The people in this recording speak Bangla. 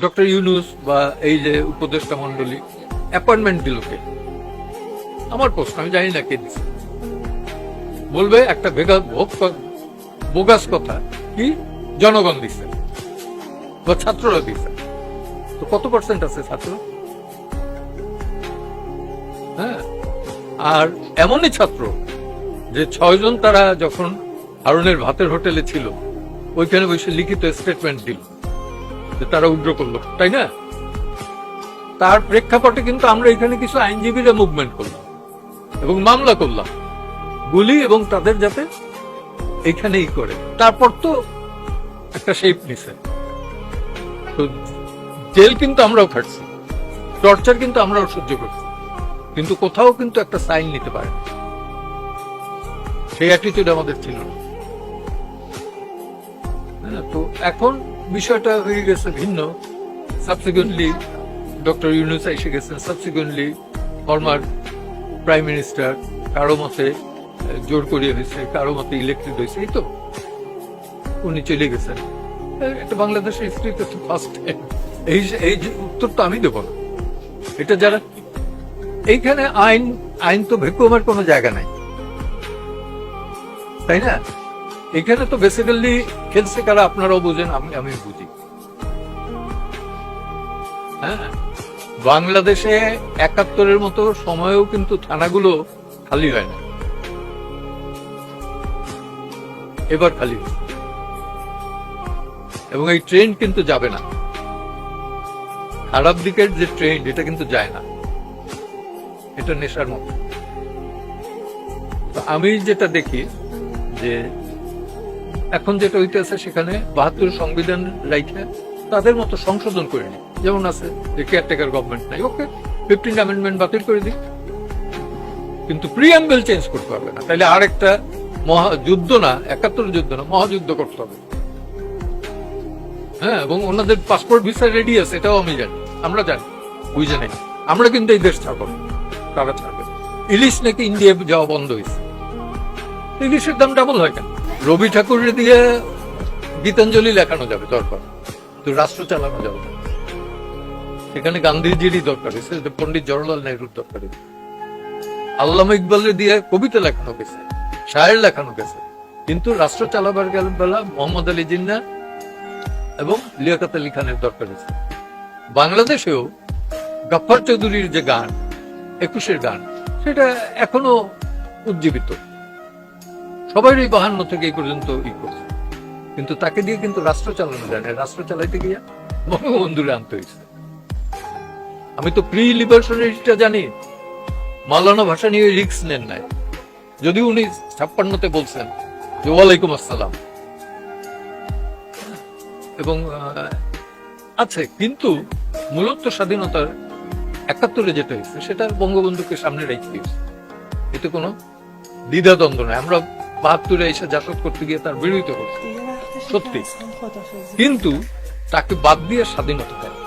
ডক্টর ইউনুস বা এই যে উপদেষ্টা মন্ডলী অ্যাপয়েন্টমেন্ট দিল কে? আমার প্রশ্ন, আমি জানি না কে দিছে। বলবে একটা ভোগ- বোগাস কথা কি? জনগণ দিছে। বা ছাত্ররা দিছে। তো কত পার্সেন্ট আছে ছাত্র? হ্যাঁ। আর এমনই ছাত্র যে ছয়জন তারা যখন হারুনের ভাতের হোটেলে ছিল, ওইখানে বসে লিখিত স্টেটমেন্ট দিল। যে তারা উগ্র করল তাই না? তার প্রেক্ষাপটে কিন্তু আমরা এখানে কিছু আইনজীবীরা মুভমেন্ট করলাম এবং মামলা করলাম গুলি এবং তাদের যাতে এখানেই করে। তারপর তো একটা শেপ নিছে। তো জেল কিন্তু আমরাও খাটছি টর্চার কিন্তু আমরাও সহ্য করছি কিন্তু কোথাও কিন্তু একটা সাইন নিতে পারে সেই অ্যাটিটিউড আমাদের ছিল না। হ্যাঁ, তো এখন বিষয়টা হয়ে গেছে ভিন্ন। সাবসিকুয়েন্টলি ডক্টর ইউনুস এসে গেছেন সাবসিকুয়েন্টলি ফর্মার প্রাইম মিনিস্টার কারও মতে জোর করিয়ে হয়েছে, কারও মতে ইলেকটেড হয়েছে, এই তো? উনি চলে গেছেন। এটা বাংলাদেশের হিস্ট্রিতে তো ফার্স্ট এই এই উত্তর তো আমি দেবো না। এটা যারা, এইখানে আইন আইন তো ভেকুমের কোনো জায়গা নাই। তাই না? এখানে তো বেসিক্যালি খেলছে কারা আপনারাও বুঝেন, আমি আমি বুঝি। হ্যাঁ? বাংলাদেশে একাত্তরের মতো সময়েও কিন্তু থানাগুলো খালি হয় না। এবার খালি। এবং এই ট্রেন কিন্তু যাবে না। খারাপ দিকের যে ট্রেন এটা কিন্তু যায় না। এটা নেশার মতো। আমি যেটা দেখি যে এখন যেটা হইতেছে সেখানে বাহাত্তর সংবিধান রাইখে তাদের মতো সংশোধন করে নি যেমন আছে যে কেয়ারটেকার গভর্নমেন্ট নাই। ওকে ফিফটিন অ্যামেন্ডমেন্ট বাতিল করে দিই। কিন্তু প্রিয়াম্বেল চেঞ্জ করতে হবে না। তাহলে আর একটা মহা যুদ্ধ না, একাত্তর যুদ্ধ না, মহাযুদ্ধ করতে হবে। হ্যাঁ এবং ওনাদের পাসপোর্ট ভিসা রেডি আছে এটাও আমি জানি। আমরা জানি, বুঝে নেই। আমরা কিন্তু এই দেশ ছাড়বো তারা ছাড়বে। ইলিশ নাকি ইন্ডিয়া যাওয়া বন্ধ হয়েছে ইলিশের দাম ডাবল হয় কেন? রবি ঠাকুরের দিয়ে গীতাঞ্জলি লেখানো যাবে দরকার। তো রাষ্ট্র চালানো যাবে। সেখানে গান্ধীজিরই দরকার হয়েছে পন্ডিত জওয়াহরলাল নেহরুর দরকার। হয়েছে ইকবালের দিয়ে কবিতা লেখানো গেছে, শায়ের লেখানো গেছে। কিন্তু রাষ্ট্র চালাবার গেল বেলা মোহাম্মদ আলী জিন্না এবং লিয়াকাত আলী খানের দরকার হয়েছে বাংলাদেশেও গাফফার চৌধুরীর যে গান, একুশের গান, সেটা এখনও উজ্জীবিত। সবাই বাহান্ন থেকে এই পর্যন্ত ই করছে। কিন্তু তাকে দিয়ে কিন্তু রাষ্ট্র চালানো যায় না। রাষ্ট্র চালাইতে গিয়া বঙ্গবন্ধুরে আনতে হয়েছে। আমি তো প্রি লিবারেশনটা জানি। মালানা ভাষা নিয়ে রিক্স নেন নাই। যদি উনি ছাপ্পান্নতে বলছেন যে, ওয়ালাইকুম আসসালাম। এবং আছে, কিন্তু মূলত স্বাধীনতার একাত্তরে যেটা হয়েছে, সেটা বঙ্গবন্ধুকে সামনে রেখে দিয়েছে। এতে কোনো দ্বিধাদ্বন্দ্ব নাই। আমরা বাহাত্তরে এসে জাসদ করতে গিয়ে তার বিরোধিতা করছে। সত্যি। কিন্তু তাকে বাদ দিয়ে স্বাধীনতা দেয়।